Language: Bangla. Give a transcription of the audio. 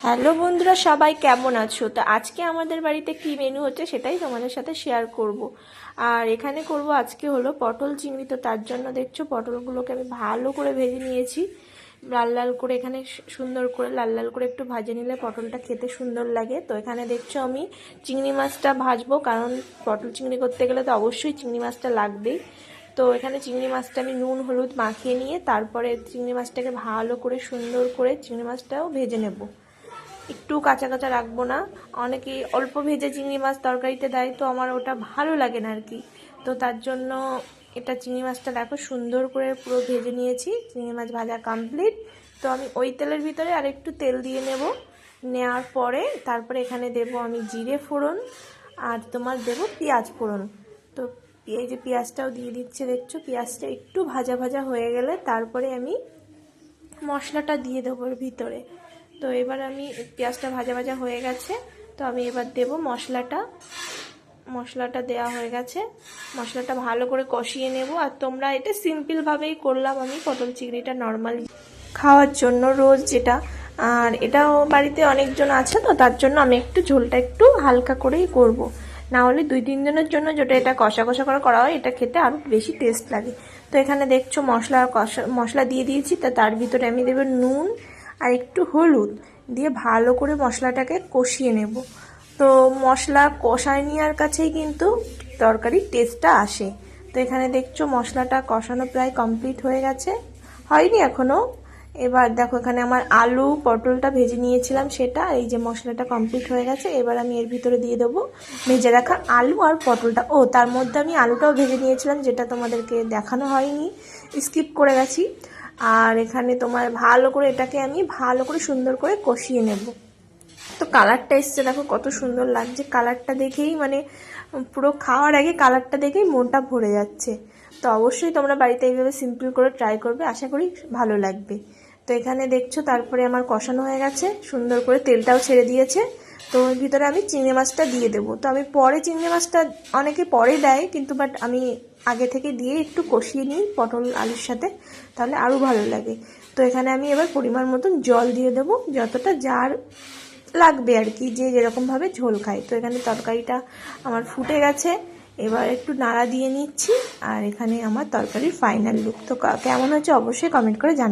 হ্যালো বন্ধুরা, সবাই কেমন আছো? তো আজকে আমাদের বাড়িতে কি মেনু হচ্ছে সেটাই তোমাদের সাথে শেয়ার করব। আর এখানে করব আজকে হলো পটল চিংড়ি। তো তার জন্য দেখছ পটলগুলোকে আমি ভালো করে ভেজে নিয়েছি। লাল লাল করে এখানে সুন্দর করে লাল লাল করে একটু ভাজে নিলে পটলটা খেতে সুন্দর লাগে। তো এখানে দেখছ আমি চিংড়ি মাছটা ভাজবো, কারণ পটল চিংড়ি করতে গেলে তো অবশ্যই চিংড়ি মাছটা লাগবেই। তো এখানে চিংড়ি মাছটা আমি নুন, হলুদ মাখিয়ে নিয়ে তারপরে চিংড়ি মাছটাকে ভালো করে সুন্দর করে চিংড়ি মাছটাও ভেজে নেব। একটু কাঁচা কাঁচা রাখব না। অনেকে অল্প ভেজে চিংড়ি মাছ তরকারিতে দেয়, তো আমার ওটা ভালো লাগে না আর কি। তো তার জন্য এটা চিংড়ি মাছটা দেখো সুন্দর করে পুরো ভেজে নিয়েছি। চিংড়ি মাছ ভাজা কমপ্লিট তো আমি ওই তেলের ভিতরে আর একটু তেল দিয়ে নেব। নেওয়ার পরে তারপরে এখানে দেব আমি জিরে ফোড়ন আর তোমার দেব পেঁয়াজ ফোড়ন। তো এই যে পেঁয়াজটাও দিয়ে দিচ্ছে, দেখছ? পেঁয়াজটা একটু ভাজা ভাজা হয়ে গেলে তারপরে আমি মশলাটা দিয়ে দেবো ভিতরে। তো এবার আমি পেঁয়াজটা ভাজা ভাজা হয়ে গেছে। তো আমি এবার দেব মশলাটা। মশলাটা দেওয়া হয়ে গেছে। মশলাটা ভালো করে কষিয়ে নেব। আর তোমরা এটা সিম্পলভাবেই করলাম আমি পটল চিংড়িটা নর্মাল খাওয়ার জন্য রোজ যেটা। আর এটাও বাড়িতে অনেকজন আছে তো, তার জন্য আমি একটু ঝোলটা একটু হালকা করেই করব। না হলে দুই তিন তিনজনের জন্য যেটা এটা কষা কষা করে করা হয়, এটা খেতে আরও বেশি টেস্ট লাগে। তো এখানে দেখছ মশলা কষা, মশলা দিয়ে দিয়েছি, তা তার ভিতরে আমি দেবো নুন আর একটু হলুদ দিয়ে ভালো করে মশলাটাকে কষিয়ে নেব। তো মশলা কষায় নেওয়ার কাছেই কিন্তু তরকারির টেস্টটা আসে। তো এখানে দেখছ মশলাটা কষানো প্রায় কমপ্লিট হয়ে গেছে। হয়নি এখনও এবার দেখো এখানে আমার আলু, পটলটা ভেজে নিয়েছিলাম সেটা, এই যে মশলাটা কমপ্লিট হয়ে গেছে, এবার আমি এর ভিতরে দিয়ে দেবো ভেজে রাখা আলু আর পটলটা। ও, তার মধ্যে আমি আলুটাও ভেজে নিয়েছিলাম, যেটা তোমাদেরকে দেখানো হয়নি। স্কিপ করে গেছি। আর এখানে তোমার ভালো করে এটাকে আমি ভালো করে সুন্দর করে কষিয়ে নেব। তো কালারটা এসছে, দেখো কত সুন্দর লাগছে। কালারটা দেখেই মানে পুরো খাওয়ার আগে কালারটা দেখেই মনটা ভরে যাচ্ছে। তো অবশ্যই তোমরা বাড়িতে এইভাবে সিম্পল করে ট্রাই করবে, আশা করি ভালো লাগবে। তো এখানে দেখছ, তারপরে আমার কষানো হয়ে গেছে। সুন্দর করে তেলটাও ছেড়ে দিয়েছে। তো ওর ভিতরে আমি চিংড়ি মাছটা দিয়ে দেবো। তো আমি পরে চিংড়ি মাছটা অনেকে পরে দেয়, কিন্তু বাট আমি আগে থেকে দিয়ে একটু কষিয়ে নিই পটল, আলুর সাথে, তাহলে আরও ভালো লাগে। তো এখানে আমি এবার পরিমাণ মতন জল দিয়ে দেবো, যতটা যার লাগবে আর কি, যে যেরকমভাবে ঝোল খায়। তো এখানে তরকারিটা আমার ফুটে গেছে, এবার একটু নাড়া দিয়ে নিচ্ছি, আর এখানে আমার তরকারির ফাইনাল লুক তো কেমন হচ্ছে অবশ্যই কমেন্ট করে জানান